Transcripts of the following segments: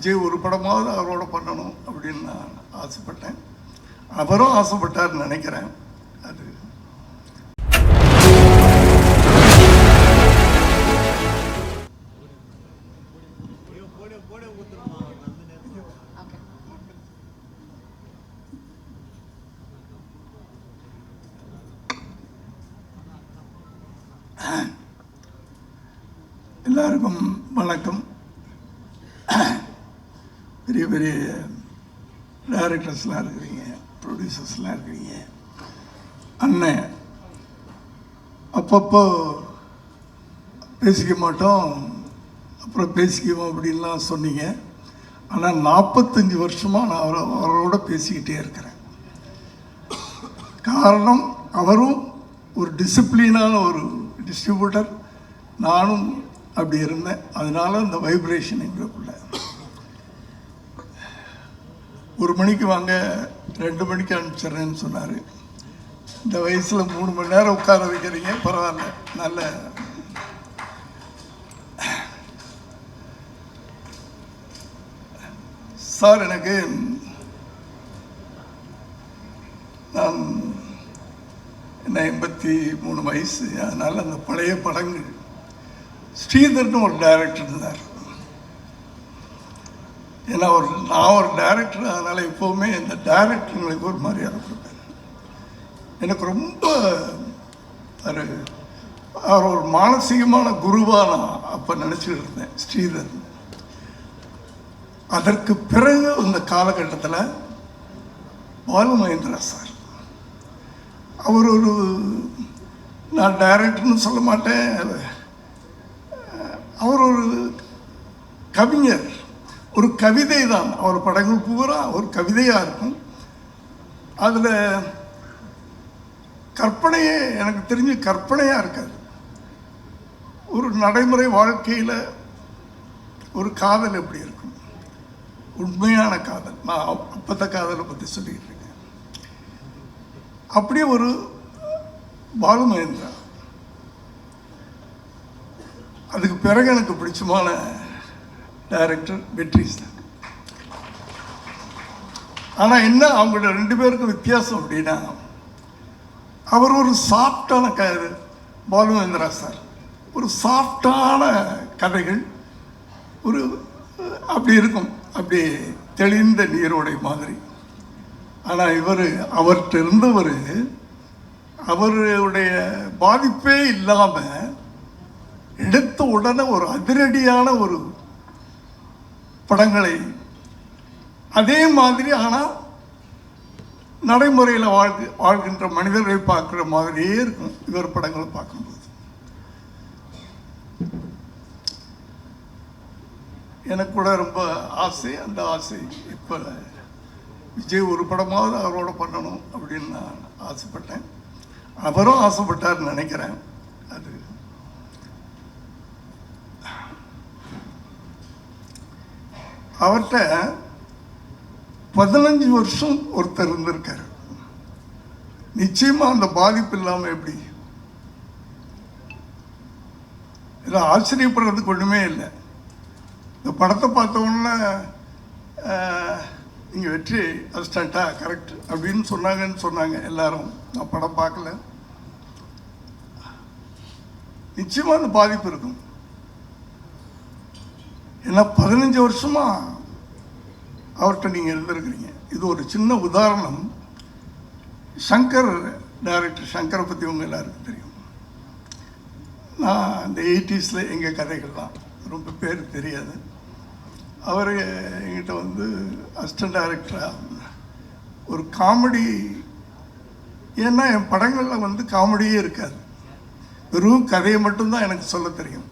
விஜய் ஒரு படமாவது அவரோட பண்ணணும் அப்படின்னு நான் ஆசைப்பட்டேன். அவரும் ஆசைப்பட்டார்னு நினைக்கிறேன். பெரிய பெரிய டைரக்டர்ஸ்லாம் இருக்கிறீங்க ப்ரொடியூசர்ஸ்லாம் இருக்கிறீங்க. அண்ணன் அப்பப்போ பேசிக்க மாட்டோம் அப்புறம் பேசிக்குவோம் அப்படின்லாம் சொன்னீங்க. ஆனால் நாற்பத்தஞ்சு வருஷமாக நான் அவரை அவரோட பேசிக்கிட்டே இருக்கிறேன். காரணம் அவரும் ஒரு டிசிப்ளினான ஒரு டிஸ்ட்ரிபியூட்டர் நானும் அப்படி இருந்தேன். அதனால் இந்த வைப்ரேஷன் எங்களுக்குள்ள ஒரு மணிக்கு வாங்க ரெண்டு மணிக்கு அனுப்பிச்சிடுறேன்னு சொன்னார். இந்த வயசில் மூணு மணி நேரம் உட்கார வைக்கிறீங்க பரவாயில்ல நல்ல சார் எனக்கு நான் என்ன எண்பத்தி மூணு வயசு அதனால் அந்த பழைய படங்கள். ஸ்ரீதர்னு ஒரு டைரக்டர் இருந்தார். ஏன்னா ஒரு நான் ஒரு டைரக்டர் அதனால் எப்போவுமே இந்த டைரக்டருங்களுக்கு ஒரு மரியாதை கொடுப்பேன். எனக்கு ரொம்ப ஒரு அவர் ஒரு மானசீகமான குருவாக நான் அப்போ நினச்சிட்டு இருந்தேன் ஸ்ரீதர் அதற்கு பிறகு இந்த காலகட்டத்தில் பாலு மகேந்திரா சார். அவர் ஒரு நான் டைரக்டர்னு சொல்ல மாட்டேன். அவர் ஒரு கவிஞர். ஒரு கவிதை தான் அவர் படங்கள் பூரா ஒரு கவிதையாக இருக்கும். அதில் கற்பனையே எனக்கு தெரிஞ்சு கற்பனையாக இருக்காது. ஒரு நடைமுறை வாழ்க்கையில் ஒரு காதல் எப்படி இருக்கும்? உண்மையான காதல். நான் அப்பத்த காதலை பற்றி சொல்லிக்கிட்டு இருக்கேன். அப்படியே ஒரு பாலு மகேந்திரா அதுக்கு பிறகு எனக்கு பிடிச்சமான டைரக்டர் வெற்றி சார். ஆனால் என்ன அவங்களோட ரெண்டு பேருக்கும் வித்தியாசம் அப்படின்னா அவர் ஒரு சாஃப்டான க பாலுமேந்திரா சார். ஒரு சாஃப்டான கதைகள் ஒரு அப்படி இருக்கும் அப்படி தெளிந்த நீரோடை மாதிரி. ஆனால் இவர் அவர்கிட்ட இருந்தவர் அவருடைய பாதிப்பே இல்லாமல் எடுத்த உடனே ஒரு அதிரடியான ஒரு படங்களை. அதே மாதிரி ஆனால் நடைமுறையில் வாழ்க்கை வாழ்கின்ற மனிதர்களை பார்க்குற மாதிரியே இருக்கும். இவர் படங்களை பார்க்கும்போது. எனக்கு கூட ரொம்ப ஆசை. அந்த ஆசை இப்போ விஜய் ஒரு படமாவது அவரோட பண்ணணும் அப்படின்னு நான் ஆசைப்பட்டேன். அவரும் ஆசைப்பட்டார்னு நினைக்கிறேன் அது அவர்கிட்ட பதினஞ்சு வருஷம் ஒருத்தர் இருந்திருக்காரு. நிச்சயமாக அந்த பாதிப்பு இல்லாமல் எப்படி? இதில் ஆச்சரியப்படுறதுக்கு ஒன்றுமே இல்லை. இந்த படத்தை பார்த்த உடனே நீங்கள் வெற்றி அசிஸ்டண்ட்டா கரெக்ட் அப்படின்னு சொன்னாங்கன்னு சொன்னாங்க எல்லாரும். நான் படம் பார்க்கல. நிச்சயமாக அந்த பாதிப்பு இருக்கும். ஏன்னா பதினஞ்சு வருஷமா அவர்கிட்ட நீங்கள் இருந்திருக்கிறீங்க. இது ஒரு சின்ன உதாரணம். சங்கர் டைரக்டர் சங்கரை பற்றி உங்கள் எல்லாருக்கும் தெரியும். நான் இந்த எயிட்டிஸில் எங்கள் கதைகள்லாம் ரொம்ப பேர் தெரியாது. அவர் என்கிட்ட வந்து அசிஸ்டன்ட் டைரக்டராக ஒரு காமெடி ஏன்னா என் படங்களில் வந்து காமெடியே இருக்காது. வெறும் கதையை மட்டும்தான் எனக்கு சொல்ல தெரியும்.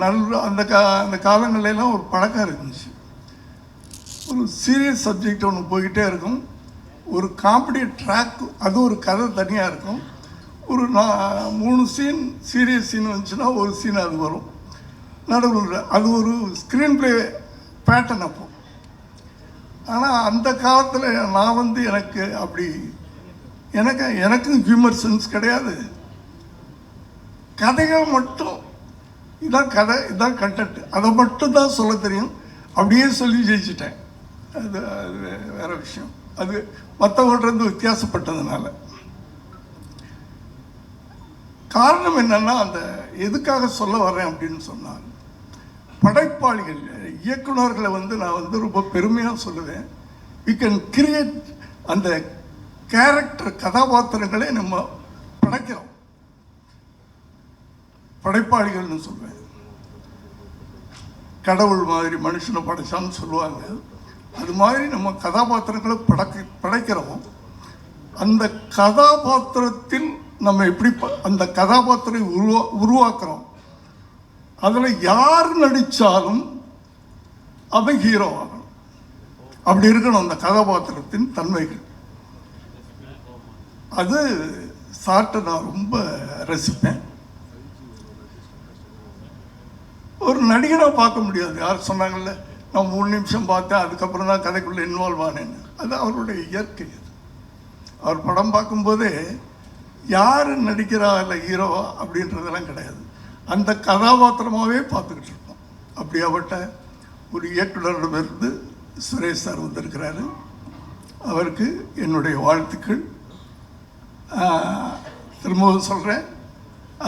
நல்ல அந்த கா அந்த காலங்கள்லாம் ஒரு பழக்கம் இருந்துச்சு. ஒரு சீரியஸ் சப்ஜெக்ட் ஒன்று போய்கிட்டே இருக்கும். ஒரு காமெடி ட்ராக் அது ஒரு கதை தனியாக இருக்கும். ஒரு நான் மூணு சீன் சீரியஸ் சீன் வந்துச்சுன்னா ஒரு சீன் அது வரும். நடுவில் அது ஒரு ஸ்க்ரீன் ப்ளே பேட்டர்ன் அப்போ. ஆனால் அந்த காலத்தில் நான் வந்து எனக்கு அப்படி எனக்கு எனக்கும் ஹியூமர் சென்ஸ் கிடையாது. கதைகள் மட்டும் இதான் கதை இதான் கண்டென்ட் அதை மட்டும் தான் சொல்ல தெரியும். அப்படியே சொல்லி ஜெயிச்சிட்டேன். அது அது வேறு விஷயம். அது மற்றவங்கள்ட்ட வித்தியாசப்பட்டதுனால. காரணம் என்னென்னா அந்த எதுக்காக சொல்ல வர்றேன் அப்படின்னு சொன்னால் படைப்பாளிகள் இயக்குனர்களை வந்து நான் வந்து ரொம்ப பெருமையாக சொல்லுவேன். வி கேன் கிரியேட் அந்த கேரக்டர் கதாபாத்திரங்களே நம்ம படைக்கிறோம். படைப்பாளிகள்னு சொல்லுவேன் கடவுள் மாதிரி மனுஷனை படைச்சான்னு சொல்லுவாங்க. அது மாதிரி நம்ம கதாபாத்திரங்களை படைக்க படைக்கிறோம். அந்த கதாபாத்திரத்தில் நம்ம எப்படி ப- அந்த கதாபாத்திரத்தை உருவா உருவாக்குறோம். அதில் யார் நடித்தாலும் அவன் ஹீரோ ஆகணும். அப்படி இருக்கணும் அந்த கதாபாத்திரத்தின் தன்மைகள். அது சாட்டை நான் ரொம்ப ரசிப்பேன் ஒரு நடிகனாக பார்க்க முடியாது. யார் சொன்னாங்கல்ல? நான் மூணு நிமிஷம் பார்த்தேன் அதுக்கப்புறம் தான் கதைக்குள்ளே இன்வால்வ் ஆனேன்னு. அது அவருடைய இயற்கை அது. அவர் படம் பார்க்கும்போதே யார் நடிக்கிறா இல்லை ஹீரோவா அப்படின்றதெல்லாம் கிடையாது. அந்த கதாபாத்திரமாகவே பார்த்துக்கிட்டு இருப்போம். அப்படியாப்பட்ட ஒரு இயக்குநரிடமிருந்து சுரேஷ் சார் வந்திருக்கிறாரு. அவருக்கு என்னுடைய வாழ்த்துக்கள். திரும்பவும் சொல்கிறேன்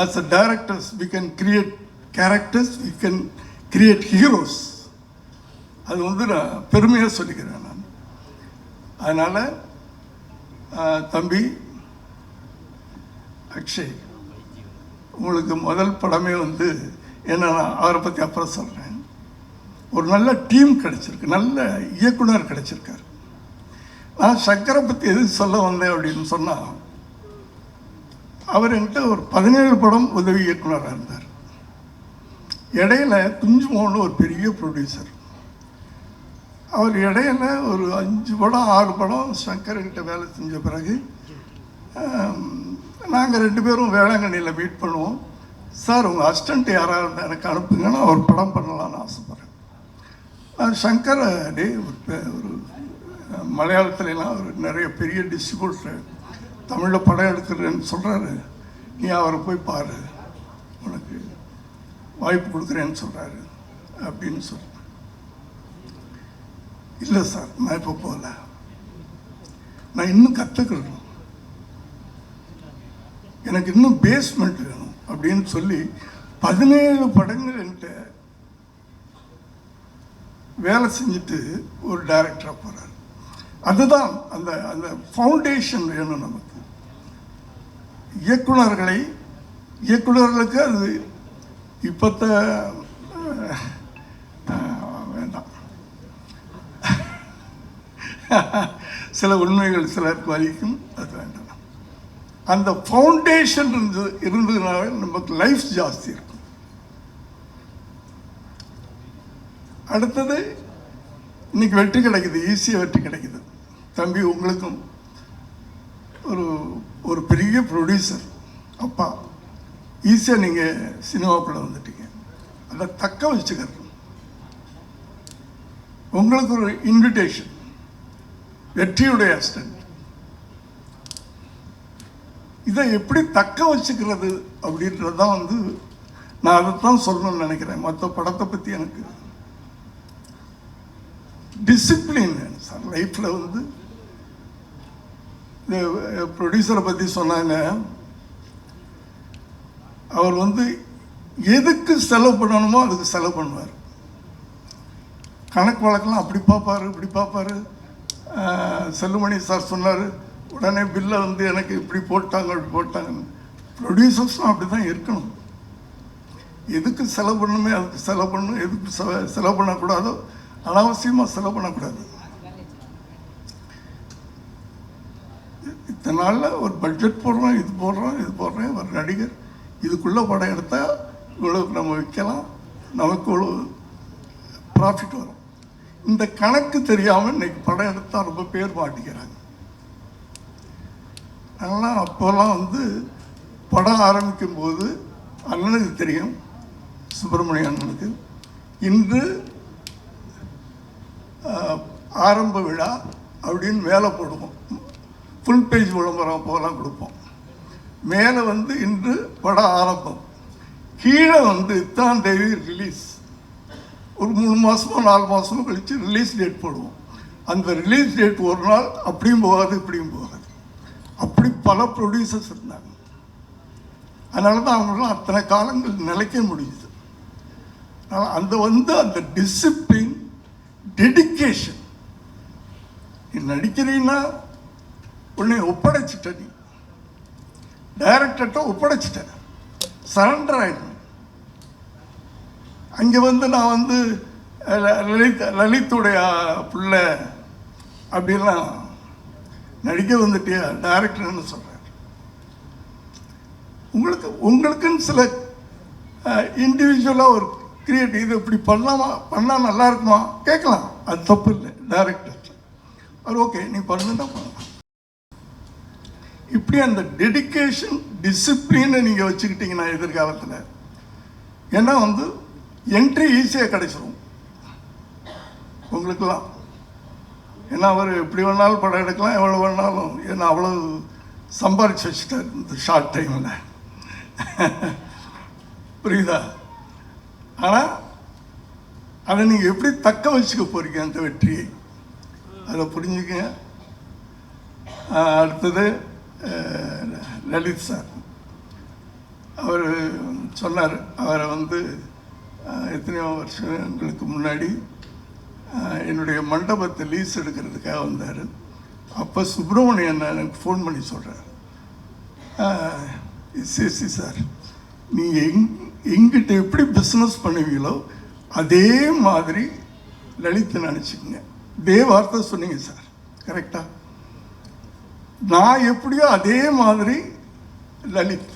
as a directors we can create characters we can create heroes அது வந்து நான் பெருமையாக சொல்லிக்கிறேன் நான். அதனால் தம்பி அக்ஷய் உங்களுக்கு முதல் படமே வந்து என்ன நான் அவரை பற்றி அப்புறம் சொல்கிறேன் ஒரு நல்ல டீம் கிடச்சிருக்கு நல்ல இயக்குனர் கிடச்சிருக்கார். நான் சக்கரை பற்றி எது சொல்ல வந்தேன் அப்படின்னு சொன்னால் அவர் என்கிட்ட ஒரு பதினேழு படம் உதவி இயக்குனராக இருந்தார். இடையில குஞ்சு மோகன் ஒரு பெரிய ப்ரொடியூசர் அவர் இடையில ஒரு அஞ்சு படம் ஆறு படம் சங்கர்கிட்ட வேலை செஞ்ச பிறகு நாங்கள் ரெண்டு பேரும் வேளாங்கண்ணியில் மீட் பண்ணுவோம். சார் உங்கள் அசிஸ்டண்ட் யாராக இருந்தால் எனக்கு அனுப்புங்கன்னா அவர் படம் பண்ணலான்னு ஆசைப்பட்றேன் நான் சங்கர் டே ஒரு பெ- ஒரு மலையாளத்துலலாம் ஒரு நிறைய பெரிய டிஸ்ட்ரிபியூட்டர் தமிழில் படம் எடுக்கிறேன்னு சொல்கிறாரு நீ அவரை போய் பாரு. உனக்கு வாய்ப்பு கொடுக்குறேன்னு சொல்கிறாரு அப்படின்னு சொல்கிறேன் இல்லை சார் நான் இப்போ போகல. நான் இன்னும் கற்றுக்கணும் எனக்கு இன்னும் பேஸ்மெண்ட் வேணும் அப்படின்னு சொல்லி பதினேழு படங்கள் என்கிட்ட வேலை செஞ்சுட்டு ஒரு டைரக்டராக போகிறார் அதுதான் அந்த அந்த ஃபவுண்டேஷன் வேணும் நமக்கு. இயக்குனர்களை இயக்குனர்களுக்கு அது இப்போத்த வேண்டாம். சில உண்மைகள் சிலருக்கு வரைக்கும் அது வேண்டாம். அந்த ஃபவுண்டேஷன் இருந்து இருந்ததுனால நமக்கு லைஃப் ஜாஸ்தி இருக்கும். அடுத்தது இன்னைக்கு வெற்றி கிடைக்குது ஈஸியாக வெற்றி கிடைக்குது. தம்பி உங்களுக்கும் ஒரு ஒரு பெரிய ப்ரொடியூசர் அப்பா. ஈஸியாக நீங்கள் சினிமாக்குள்ளே வந்துட்டீங்க. அதை தக்க வச்சுக்கிறது உங்களுக்கு ஒரு இன்விடேஷன் வெற்றியுடைய அஸ்டன்ட் இதை எப்படி தக்க வச்சுக்கிறது அப்படின்றது தான் வந்து நான் அதை தான் சொல்லணும்னு நினைக்கிறேன். மற்ற படத்தை பற்றி எனக்கு டிசிப்ளின் சார். லைஃப்பில் வந்து இந்த ப்ரொடியூசரை பற்றி சொன்னாங்க. அவர் வந்து எதுக்கு செலவு பண்ணணுமோ அதுக்கு செலவு பண்ணுவார். கணக்கு வழக்கெல்லாம் அப்படி பார்ப்பார் இப்படி பார்ப்பாரு. செல்லுமணி சார் சொன்னார் உடனே பில்லை வந்து எனக்கு இப்படி போட்டாங்க அப்படி போட்டாங்கன்னு. ப்ரொடியூசர்ஸும் அப்படி தான் இருக்கணும். எதுக்கு செலவு பண்ணணுமே அதுக்கு செலவு பண்ணணும். எதுக்கு செலவு பண்ணக்கூடாதோ அனாவசியமாக செலவு பண்ணக்கூடாது. இத்தனை நாளில் ஒரு பட்ஜெட் போடுறோம் இது போடுறோம் இது போடுறேன் ஒரு நடிகர் இதுக்குள்ளே படம் எடுத்தால் இவ்வளவு நம்ம விற்கலாம் நமக்கு இவ்வளோ ப்ராஃபிட் வரும். இந்த கணக்கு தெரியாமல் இன்னைக்கு படம் எடுத்தால் ரொம்ப பேர் பாட்டிக்கிறாங்க அதெல்லாம் அப்போல்லாம் வந்து படம் ஆரம்பிக்கும் போது அண்ணனுக்கு தெரியும் சுப்பிரமணிய அண்ணனுக்கு. இன்று ஆரம்ப விழா அப்படின்னு வேலை போடுவோம். ஃபுல் பேஜ் விளம்பரம் அப்போலாம் கொடுப்போம். மேலே வந்து இன்று படம் ஆரம்பம். கீழே வந்து இத்தான் தேதி ரிலீஸ் ஒரு மூணு மாதமோ நாலு மாதமோ கழித்து ரிலீஸ் டேட் போடுவோம். அந்த ரிலீஸ் டேட் ஒரு நாள் அப்படியும் போகாது இப்படியும் போகாது. அப்படி பல ப்ரொடியூசர்ஸ் இருந்தாங்க. அதனால தான் அவங்களாம் அத்தனை காலங்கள் நிலைக்க முடியுது. அதனால அந்த வந்து அந்த டிசிப்ளின் டெடிகேஷன் நீ நடிக்கிறீன்னா உன்னை ஒப்படைச்சிட்ட நீ. டைரக்டர்கிட்ட ஒப்படைச்சிட்டேன். சரண்டர் ஆயிடணும் அங்கே வந்து நான் வந்து லலித் லலித்துடைய பிள்ளை அப்படின்லாம் நடிக்க வந்துட்டியா டைரக்டர்னு சொல்கிறார் உங்களுக்கு உங்களுக்குன்னு சில இண்டிவிஜுவலாக ஒரு கிரியேட் இது இப்படி பண்ணலாமா பண்ணால் நல்லா இருக்குமா? கேட்கலாம். அது தப்பு இல்லை டைரக்டர் அது ஓகே நீ பண்ணுன்னா பண்ணலாம் எப்படி அந்த டெடிகேஷன் டிசிப்ளினை நீங்கள் வச்சுக்கிட்டீங்கன்னா எதிர்காலத்தில்? ஏன்னா வந்து என்ட்ரி ஈஸியாக கிடைச்சிரும். உங்களுக்கெல்லாம். ஏன்னா அவர் எப்படி வேணாலும் படம் எடுக்கலாம் எவ்வளோ வேணாலும். ஏன்னா அவ்வளோ சம்பாரிச்சு வச்சுட்டார் இந்த ஷார்ட் டைமில் புரியுதா? ஆனால் அதை நீங்கள் எப்படி தக்க வச்சுக்க போகிறீங்க அந்த வெற்றியை? அதை புரிஞ்சுக்கங்க. அடுத்தது லலித் சார். அவர் சொன்னார் அவரை வந்து எத்தனையோ வருஷங்களுக்கு முன்னாடி என்னுடைய மண்டபத்தை லீஸ் எடுக்கிறதுக்காக வந்தார். அப்போ சுப்பிரமணியன் எனக்கு ஃபோன் பண்ணி சொல்கிறார் சிசி சார் நீங்கள் எங் எங்கிட்ட எப்படி பிஸ்னஸ் பண்ணுவீங்களோ அதே மாதிரி லலித்தை நினச்சிக்கங்க இதே வார்த்தை சொன்னீங்க சார் கரெக்டாக நான் எப்படியோ அதே மாதிரி லலித்.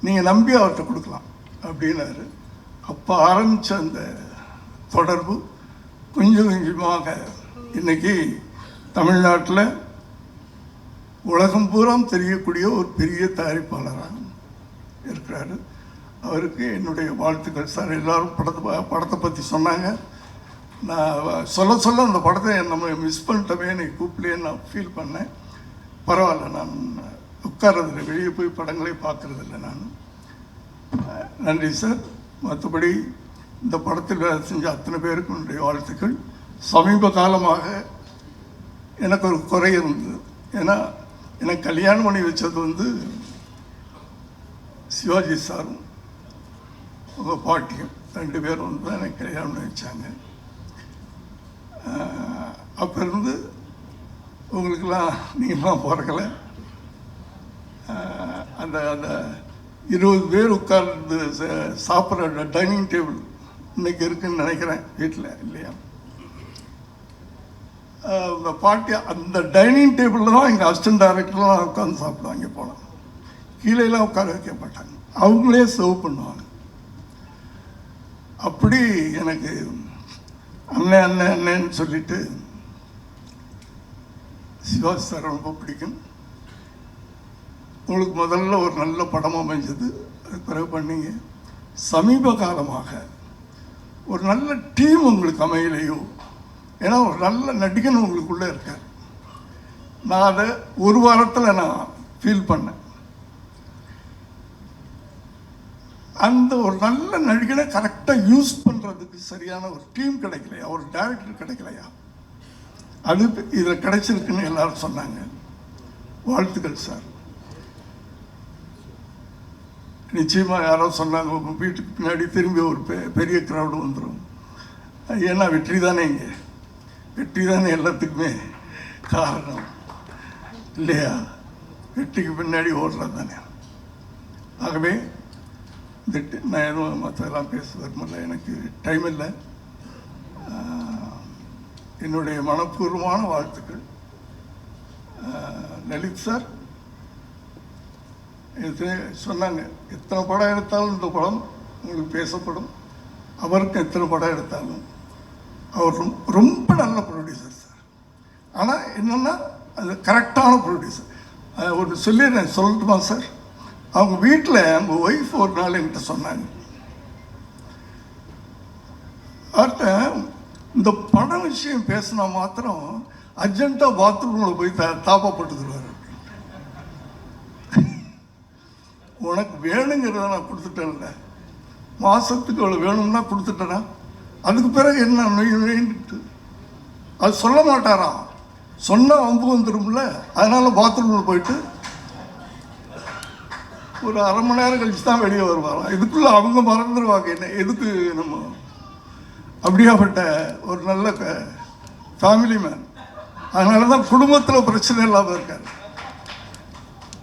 நீங்கள் நம்பி அவர்கிட்ட கொடுக்கலாம் அப்படின்னாரு. அப்போ ஆரம்பித்த அந்த தொடர்பு கொஞ்சம் கொஞ்சமாக இன்னைக்கு தமிழ்நாட்டில் உலகம் பூராம் தெரியக்கூடிய ஒரு பெரிய தயாரிப்பாளராக இருக்கிறாரு. அவருக்கு என்னுடைய வாழ்த்துக்கள் சார். எல்லோரும் படத்தை படத்தை பற்றி சொன்னாங்க. நான் சொல்ல சொல்ல அந்த படத்தை நம்ம மிஸ் பண்ணிட்டோமே என்னை கூப்பிடலேன்னு நான் ஃபீல் பண்ணேன். பரவாயில்ல நான் உட்கார்றதில்ல வெளியே போய் படங்களை பார்க்குறதில்ல நான். நன்றி சார். மற்றபடி இந்த படத்தில் வேலை செஞ்ச அத்தனை பேருக்கும் என்னுடைய வாழ்த்துக்கள். சமீப காலமாக எனக்கு ஒரு குறை இருந்தது. ஏன்னா எனக்கு கல்யாணம் பண்ணி வச்சது வந்து சிவாஜி சாரும் உங்கள் பாட்டியும் ரெண்டு பேரும் வந்து தான் எனக்கு கல்யாணம் பண்ணி வச்சாங்க. அப்போ இருந்து உங்களுக்கெல்லாம் நீங்களாம் பிறக்கலை அந்த அந்த இருபது பேர் உட்கார்ந்து ச- சாப்பிட்ற டைனிங் டேபிள் இன்னைக்கு இருக்குன்னு நினைக்கிறேன் வீட்டில் இல்லையா? அந்த பாட்டி அந்த டைனிங் டேபிளில் தான் எங்கள் அசிஸ்டன்ட் டைரக்டர்லாம் உட்காந்து சாப்பிடுவாங்க போனோம் கீழேலாம் உட்கார வைக்க மாட்டாங்க. அவங்களே சர்வ் பண்ணுவாங்க. அப்படி எனக்கு அண்ணன் அண்ணன் அண்ணன்னு சொல்லிட்டு சிவாஜி சார் ரொம்ப பிடிக்கும். உங்களுக்கு முதல்ல ஒரு நல்ல படம் அமைஞ்சது. அது பிறகு பண்ணீங்க. சமீப காலமாக ஒரு நல்ல டீம் உங்களுக்கு அமையலையோ? ஏன்னா ஒரு நல்ல நடிகன் உங்களுக்குள்ளே இருக்கார். நான் அதை ஒரு வாரத்தில் நான் ஃபீல் பண்ணேன். அந்த ஒரு நல்ல நடிகனை கரெக்டாக யூஸ் பண்ணுறதுக்கு சரியான ஒரு டீம் கிடைக்கலையா? ஒரு டேரக்டர் கிடைக்கலையா? அது இதில் கிடைச்சிருக்குன்னு எல்லாரும் சொன்னாங்க. வாழ்த்துக்கள் சார் நிச்சயமாக யாரோ சொன்னாங்க உங்கள் வீட்டுக்கு பின்னாடி திரும்பி ஒரு பெ- பெரிய க்ரௌடு வந்துடும் ஏன்னா வெற்றி தானே இங்கே. வெற்றி தானே எல்லாத்துக்குமே காரணம். இல்லையா? வெற்றிக்கு பின்னாடி ஓடுறது தானே. ஆகவே இந்த நான் எதுவும் மற்றதெல்லாம் பேச விரும்பல எனக்கு டைம் இல்லை. என்னுடைய மனப்பூர்வமான வாழ்த்துக்கள். லலித் சார் எத்தனை சொன்னாங்க எத்தனை படம் எடுத்தாலும் இந்த படம் உங்களுக்கு பேசப்படும். அவருக்கு எத்தனை படம் எடுத்தாலும். அவர் ரொம்ப ரொம்ப நல்ல ப்ரொடியூசர் சார். ஆனால் என்னென்னா அது கரெக்டான ப்ரொடியூசர் ஒன்று சொல்லிடுறேன் சொல்லட்டுமா சார்? அவங்க வீட்டில் அவங்க ஒய்ஃப் ஒரு நாள் என்கிட்ட சொன்னாங்க. அவர்கிட்ட இந்த விஷயம் பேசினா மாத்திரம் அர்ஜென்ட்டாக பாத்ரூமில் போய் த தாப்பப்பட்டுக்குருவார் உனக்கு வேணுங்கிறத நான் கொடுத்துட்டேன்ல. மாதத்துக்கு இவ்வளோ வேணும்னா கொடுத்துட்டேனா? அதுக்கு பிறகு என்ன நொய் நொயின்ட்டு அது சொல்ல மாட்டாராம். சொன்னால் அம்பு வந்துடும்ல அதனால் பாத்ரூமில் போயிட்டு ஒரு அரை மணி நேரம் கழிச்சு தான் வெளியே வருவாராம். இதுக்குள்ளே அவங்க மறந்துடுவாங்க என்ன? எதுக்கு நம்ம அப்படியாப்பட்ட ஒரு நல்ல ஃபேமிலி மேன் அதனால தான் குடும்பத்தில் பிரச்சனை இல்லாமல் இருக்காரு.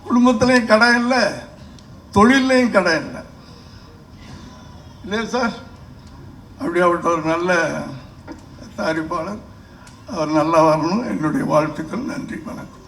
குடும்பத்துலேயும் கடை இல்லை தொழில்லையும் கடை இல்லை. இல்லையா சார்? அப்படியாப்பட்ட ஒரு நல்ல தயாரிப்பாளர். அவர் நல்லா வரணும். என்னுடைய வாழ்த்துக்கள். நன்றி. வணக்கம்.